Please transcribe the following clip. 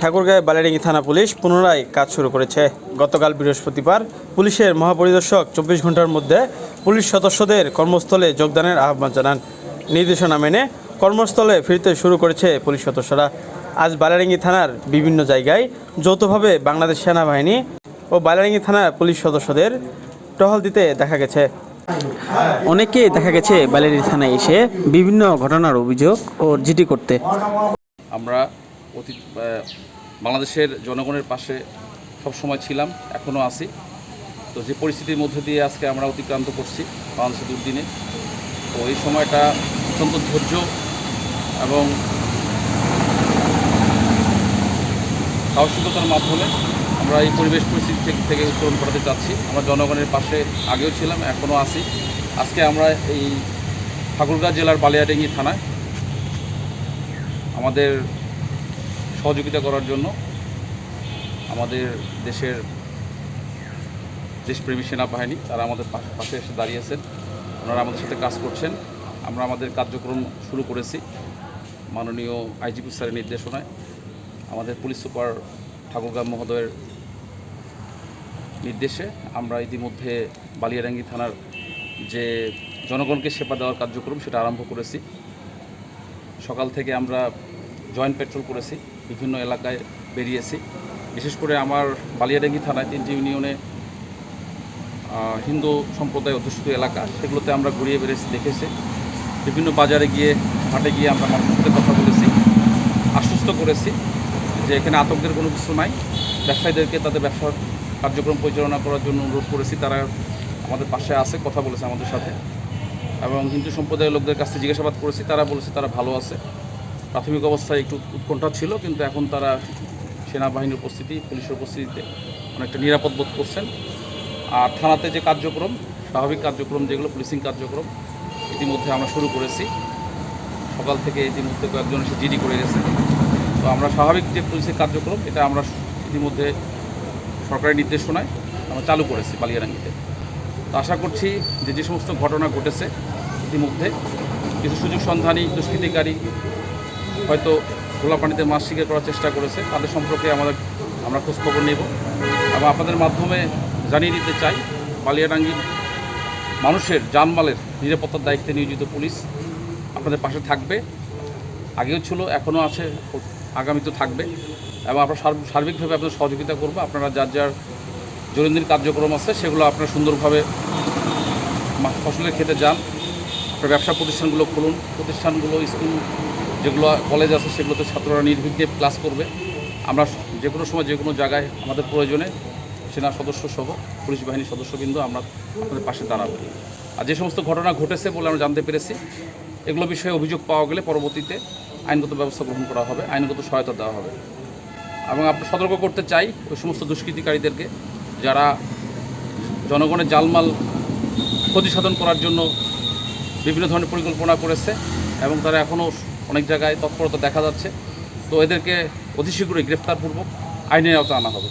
ঠাকুরগাঁও বালিয়াডাঙ্গি থানা পুলিশ পুনরায় কাজ শুরু করেছে। গতকাল বৃহস্পতিবার পুলিশের মহাপরিদর্শক চব্বিশ ঘণ্টার মধ্যে পুলিশ সদস্যদের কর্মস্থলে যোগদানের আহ্বান জানান। নির্দেশনা মেনে কর্মস্থলে ফিরতে শুরু করেছে পুলিশ সদস্যরা। আজ বালারিঙ্গি থানার বিভিন্ন জায়গায় যৌথভাবে বাংলাদেশ সেনাবাহিনী ও বালারিঙ্গি থানার পুলিশ সদস্যদের টহল দিতে দেখা গেছে। অনেকেই দেখা গেছে বালিয়াডাঙ্গি থানায় এসে বিভিন্ন ঘটনার অভিযোগ ও জিডি করতে। আমরা অতীত বাংলাদেশের জনগণের পাশে সবসময় ছিলাম, এখনও আছি। তো যে পরিস্থিতির মধ্যে দিয়ে আজকে আমরা অতিক্রান্ত করছি বাংলাদেশের দুর্দিনে, তো এই সময়টা অত্যন্ত ধৈর্য এবং সাহসিকতার মাধ্যমে আমরা এই পরিবেশ পরিস্থিতি থেকে থেকে উত্তরণ করাতে চাচ্ছি। আমরা জনগণের পাশে আগেও ছিলাম, এখনও আছি। আজকে আমরা এই ঠাকুরগাঁ জেলার বালিয়াডেঙ্গি থানায় আমাদের সহযোগিতা করার জন্য আমাদের দেশের দেশপ্রেমী সেনাবাহিনী, তারা আমাদের পাশে এসে দাঁড়িয়েছেন ওনারা আমাদের সাথে কাজ করছেন। আমরা আমাদের কার্যক্রম শুরু করেছি মাননীয় আইজিপি স্যারের নির্দেশনায়। আমাদের পুলিশ সুপার ঠাকুরগাঁ মহোদয়ের নির্দেশে আমরা ইতিমধ্যে বালিয়ারাঙ্গি থানার যে জনগণকে সেবা দেওয়ার কার্যক্রম সেটা আরম্ভ করেছি। সকাল থেকে আমরা জয়েন্ট পেট্রোল করেছি। বিভিন্ন এলাকায় বেরিয়েছি। বিশেষ করে আমার বালিয়াডাঙ্গি থানায় তিনটি ইউনিয়নে হিন্দু সম্প্রদায় অধ্যুষিত এলাকা, সেগুলোতে আমরা ঘুরিয়ে বেড়েছি দেখেছি। বিভিন্ন বাজারে গিয়ে হাটে গিয়ে আমরা মানুষের সাথে কথা বলেছি, আশ্বস্ত করেছি যে এখানে আতঙ্কের কোনো কিছু নাই। ব্যবসায়ীদেরকে তাদের ব্যবসার কার্যক্রম পরিচালনা করার জন্য অনুরোধ করেছি, তারা আমাদের পাশে আছে, কথা বলেছে আমাদের সাথে। এবং হিন্দু সম্প্রদায়ের লোকদের কাছে জিজ্ঞাসাবাদ করেছি, তারা বলেছে তারা ভালো আছে। প্রাথমিক অবস্থায় একটু উৎকণ্ঠা ছিল, কিন্তু এখন তারা সেনাবাহিনীর উপস্থিতি, পুলিশের উপস্থিতিতে অনেকটা নিরাপদ বোধ করছেন। আর থানাতে যে কার্যক্রম, স্বাভাবিক কার্যক্রম যেগুলো পুলিশিং কার্যক্রম, ইতিমধ্যে আমরা শুরু করেছি। সকাল থেকে ইতিমধ্যে কয়েকজন এসে জিডি করে গেছে। তো আমরা স্বাভাবিক যে পুলিশের কার্যক্রম, এটা আমরা ইতিমধ্যে সরকারি নির্দেশনায় আমরা চালু করেছি বালিয়ারাঙ্গিতে। তো আশা করছি যে যে সমস্ত ঘটনা ঘটেছে ইতিমধ্যে, কিছু সুযোগ সন্ধানী দুষ্কৃতিকারী হয়তো খোলা পানিতে মাছ শিকার করার চেষ্টা করেছে। তাদের সম্পর্কে আমাদের আমরা খোঁজখবর নেব। এবং আপনাদের মাধ্যমে জানিয়ে দিতে চাই, বালিয়াডাঙ্গির মানুষের জানমালের নিরাপত্তার দায়িত্বে নিয়োজিত পুলিশ আপনাদের পাশে থাকবে। আগেও ছিল, এখনও আছে আগামীতেও থাকবে। এবং আমরা সার্ব- সার্বিকভাবে আপনাদের সহযোগিতা করব। আপনারা যার যার দৈনন্দিন কার্যক্রম আছে, সেগুলো আপনারা সুন্দরভাবে ফসলের খেতে যান। আপনার ব্যবসা প্রতিষ্ঠানগুলো খুলুন। প্রতিষ্ঠানগুলো, স্কুল যেগুলো কলেজ আছে, সেগুলোতে ছাত্ররা নির্বিঘ্নে ক্লাস করবে। আমরা যে কোনো সময় যে কোনো জায়গায় আমাদের প্রয়োজনে সেনা সদস্য সহ পুলিশ বাহিনীর সদস্যবৃন্দ আমরা আমাদের পাশে দাঁড়াবো। আর যে সমস্ত ঘটনা ঘটেছে বলে আমরা জানতে পেরেছি, এগুলো বিষয়ে অভিযোগ পাওয়া গেলে পরবর্তীতে আইনগত ব্যবস্থা গ্রহণ করা হবে, আইনগত সহায়তা দেওয়া হবে। এবং আপনি সতর্ক করতে চাই ওই সমস্ত দুষ্কৃতিকারীদেরকে, যারা জনগণের জালমাল ক্ষতি সাধন করার জন্য বিভিন্ন ধরনের পরিকল্পনা করেছে এবং তারা এখনও অনেক জায়গায় তৎপরতা দেখা যাচ্ছে। তো এদেরকে অতি শীঘ্রই গ্রেফতারপূর্বক আইনের আওতায় আনা হবে।